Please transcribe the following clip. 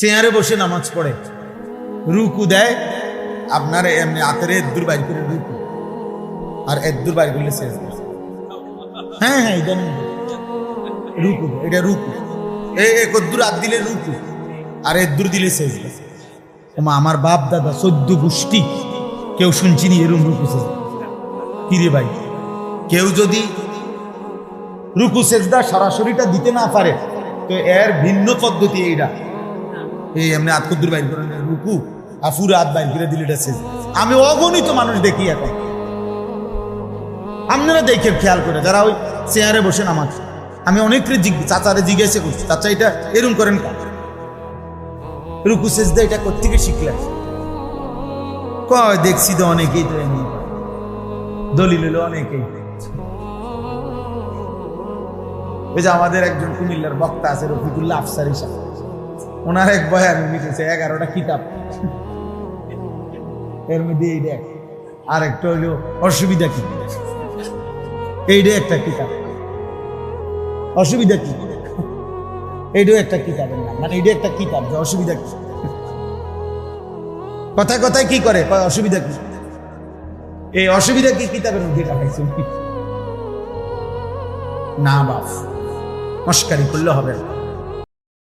চেয়ারে বসে নামাজ পড়ে। রুকু দেয়, আপনার এমনি হাতের এদ্দুর বাইর করে রুকু। আর এদ্দুর বাইর করলে শেষ হ্যাঁ হ্যাঁ এটা রুকু এটা রুকু। এই এক কদ্দুর হাত দিলে রুকু, আর এদ্দুর দিলে শেষ ওমা, আমার বাপ, দাদা, চোদ্দ গোষ্ঠী, কেউ শুনছি নি এরম রুকু শেষ কিরে ভাই? কেউ যদি রুকু সেজদা সরাসরিটা দিতে না পারে, তো এর ভিন্ন পদ্ধতি এইটা। এই এমনি আত্মদূর বাইর করে রুকু, আর পুরো হাত বাইর করে দিলে এটা শেষ। আমি অগণিত মানুষ দেখি এখন আপনারা দেখে খেয়াল করে, যারা ওই চেয়ারে বসে নামাজ। আমি জিজ্ঞ চাচারে জিজ্ঞাসা করছি, চাচা, এটা এরম করেন কেন? রুকু সেজদা এটা কোথেকে শিখলেন? কয়, দেখছি তো অনেকেই এমনি। দলিল হলো অনেকেই। ওই যে আমাদের একজন কুমিল্লার বক্তা আছে, রফিকুল্লাহ আফসার হিসাব ওনার এক বয়ান লিখেছে এগারোটা কিতাব। এর মধ্যে এই দেখ আর একটা হইল, অসুবিধা কি? এইটা একটা কিতাব। অসুবিধা কি? এইটাও একটা কিতাবের নাম। মানে এইটা একটা কিতাব যে অসুবিধা কি? কথায় কথায় কি করে? অসুবিধা কি? এই অসুবিধা কি কিতাবের মধ্যে না বাপ মস্কারি করলে হবে না।